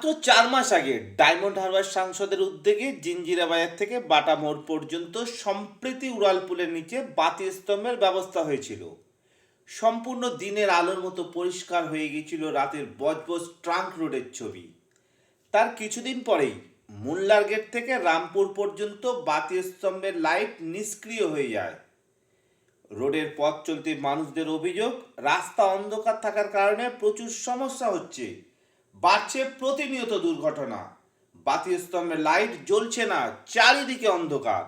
মাত্র চার মাস আগে ডায়মন্ড হারবার সাংসদের উদ্যোগে জিঞ্জিরা বাজার থেকে বাটা মোড় পর্যন্ত সম্প্রীতি উড়ালপুলের নিচে বাতি স্তম্ভের ব্যবস্থা হয়েছিল। সম্পূর্ণ দিনের আলোর মতো পরিষ্কার হয়ে গিয়েছিল রাতের বজবজ ট্রাঙ্ক রোডের ছবি। তার কিছুদিন পরেই মুল্লার গেট থেকে রামপুর পর্যন্ত বাতি স্তম্ভের লাইট নিষ্ক্রিয় হয়ে যায়। রোডের পথ চলতি মানুষদের অভিযোগ, রাস্তা অন্ধকার থাকার কারণে প্রচুর সমস্যা হচ্ছে। বাড়ছে প্রতিনিয়ত দুর্ঘটনা। বাতি স্তম্ভের লাইট জ্বলছে না, চারিদিকে অন্ধকার।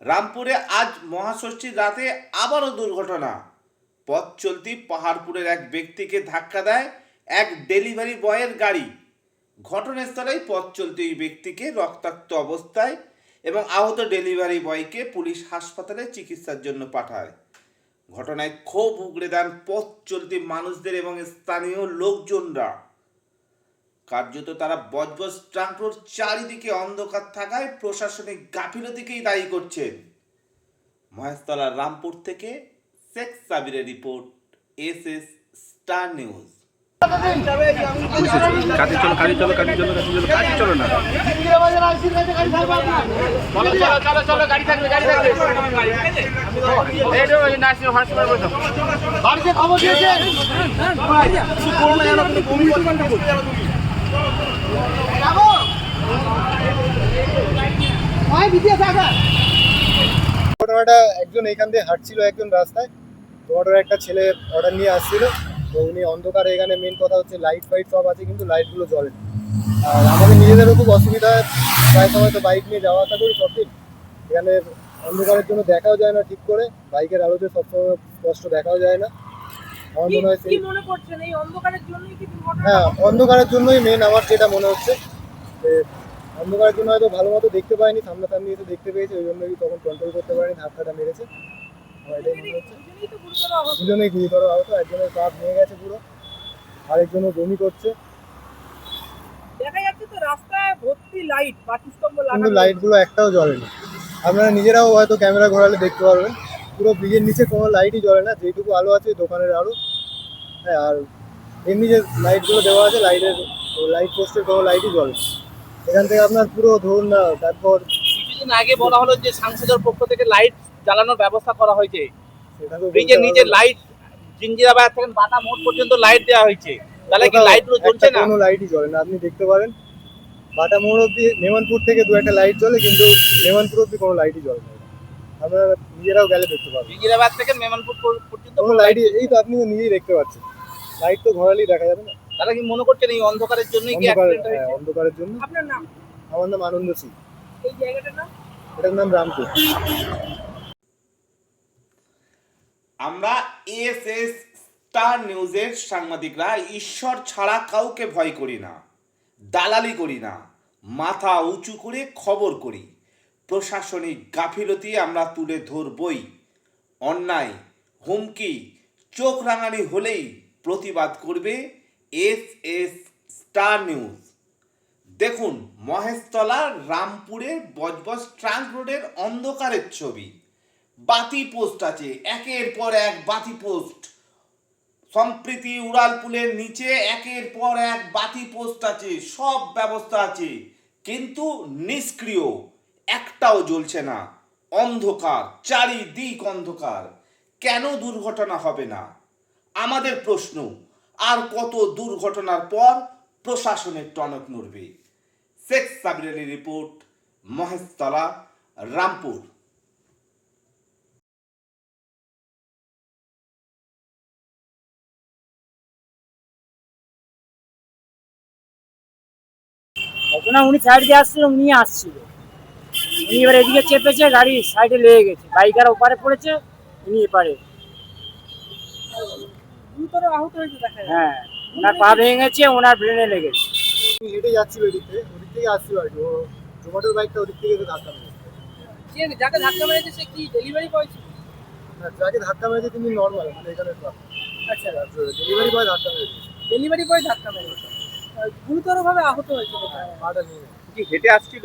রামপুরে আজ মহাষষ্ঠীর রাতে আবারও দুর্ঘটনা। পথ চলতি পাহাড়পুরের এক ব্যক্তিকে ধাক্কা দেয় এক ডেলিভারি বয়ের গাড়ি। ঘটনাস্থলেই পথ চলতি ওই ব্যক্তিকে রক্তাক্ত অবস্থায় এবং আহত ডেলিভারি বয়কে পুলিশ হাসপাতালে চিকিৎসার জন্য পাঠায়। ঘটনায় ক্ষোভ উগড়ে দেন পথ চলতি মানুষদের এবং স্থানীয় লোকজনরা। কার্যত তারা বজবজ ট্রাঙ্ক রোড চারিদিকে অন্ধকার থাকায় প্রশাসনিক গাফিলতিকেই দায়ী করছেন মহেশতলা রামপুর থেকে Sheikh সাবিরের report S S star news কাজে চলো কাজে চলো কাজে চলো কাজে চলো কাজে চলো না চলো চলো চলো চলো গাড়ি থাকবে গাড়ি বাড়িতে খবর দিয়েছে ঘটনাটা একজন এখান দিয়ে হাঁটছিল একজন রাস্তায়। তো অটোর একটা ছেলে অর্ডার নিয়ে আসছিল তো উনি অন্ধকারে এখানে মেন কথা হচ্ছে লাইট ফাইট সব আছে, কিন্তু লাইটগুলো জ্বলে আর আমাদের নিজেদেরও খুব অসুবিধা হয় প্রায় সময় তো বাইক নিয়ে যাওয়া আসা করি সব এখানে অন্ধকারের জন্য দেখাও যায় না ঠিক করে, বাইকের আলোতে সবসময় স্পষ্ট দেখাও যায় না। কি মনে করছেন? এই অন্ধকারের জন্যই কি হ্যাঁ অন্ধকারের জন্যই মেন আমার যেটা মনে হচ্ছে যে অন্ধকারের জন্য হয়তো ভালো মতো দেখতে পাইনি সামনাসামনি এসে দেখতে পেয়েছে ওই জন্যই তখন কন্ট্রোল করতে পারেনি ধাক্কাটা মেরেছে। দুজনেই তো গুরুতর আহত। একজনের কাপ ভেঙে গেছে পুরো আরেকজনও বমি করছে। দেখা যাচ্ছে তো রাস্তায় ভর্তি লাইট বাতিস্তম্ভ লাগানো। লাইটগুলো একটাও জ্বলেনি। আপনারা নিজেরাও হয়তো ক্যামেরা ঘোরালে দেখতে পারবেন। পুরো ব্রিজের নিচে কোনো লাইটই জ্বলে না যেটুকু আলো আছে দোকানের আলো। হ্যাঁ আর এমনি যে লাইটগুলো দেওয়া আছে লাইটের লাইট পোস্টের কোনো লাইটই জ্বলে এখান থেকে আপনার পুরো ধরুন না তারপর কিছুদিন আগে বলা হলো যে সাংসদের পক্ষ থেকে লাইট জ্বালানোর ব্যবস্থা করা হয়েছে। ব্রিজের নিচে। লাইট জিঞ্জিরাবাদ থেকে বাটা মোড় পর্যন্ত লাইট দেওয়া হয়েছে। তাহলে কি লাইটগুলো জ্বলছে না? কোনো লাইটই জ্বলে না। আপনি দেখতে পারেন বাটা মোড় অব্দি মেমানপুর থেকে দু একটা লাইট জ্বলে কিন্তু মেমানপুর অব্দি কোনো লাইটই জ্বলে না। আপনারা নিজেরাও গেলে দেখতে পারবেন জিঞ্জিরাবাদ থেকে মেমানপুর পর্যন্ত কোনো লাইটই এই তো আপনি নিজেই দেখতে পাচ্ছেন। লাইট তো ঘোরালেই দেখা যাবে না। তাহলে কি মনে করছেন এই অন্ধকারের জন্যই কি অন্ধকার অ্যাক্সিডেন্ট হ্যাঁ, হয়েছে? অন্ধকারের জন্য। আপনার নাম? আমার নাম আনন্দ সিং। এই জায়গাটার নাম? এটার নাম রামপুর। আমরা এস এস স্টার নিউজের সাংবাদিকরা ঈশ্বর ছাড়া কাউকে ভয় করি না দালালি করি না মাথা উঁচু করে খবর করি। প্রশাসনিক গাফিলতি আমরা তুলে ধরবই। অন্যায়, হুমকি, চোখ রাঙানি হলেই প্রতিবাদ করবে এস এস স্টার নিউজ। দেখুন, মহেশতলা রামপুরের বজবজ ট্রাঙ্ক রোডের অন্ধকারের ছবি। বাতি পোস্ট আছে, একের পর এক বাতি পোস্ট। সম্প্রীতি উড়ালপুলের নিচে একের পর এক বাতি পোস্ট আছে, সব ব্যবস্থা আছে, কিন্তু নিষ্ক্রিয়। একটাও জ্বলছে না। অন্ধকার, চারিদিক অন্ধকার। কেন দুর্ঘটনা হবে না? আমাদের প্রশ্ন, আর কত দুর্ঘটনার পর প্রশাসনের টনক নড়বে? শেখ সাবির রিপোর্ট, মহেশতলা, রামপুর। ঘটনা উনি সাইড দিয়ে আসছিল, উনি আসছিল। উনি এবার এদিকে চেপেছে গাড়ি সাইডে লেগে গেছে। বাইকার ওপারে পড়েছে উনি এপারে। গুরুতর আহত হয়েছে দেখা হ্যাঁ ওনার পা ভেঙে গেছে ওনার ব্রেনে লেগেছে। উনি হেঁটে ওদিক থেকে ওদিক থেকে আর কি। ও জোম্যাটোর বাইকটা ওদিক থেকে ধাক্কা মেরেছে। যাকে ধাক্কা মেরেছে সে কি ডেলিভারি বয় ছিল? যাকে ধাক্কা মেরেছে তিনি নর্মাল মানে এখানে আচ্ছা। ডেলিভারি বয় ধাক্কা মেরেছে। ডেলিভারি বয় ধাক্কা মেরেছে। গুরুতর ভাবে আহত হয়েছে কোথায়? পাটা নিয়ে কি হেঁটে আসছিল?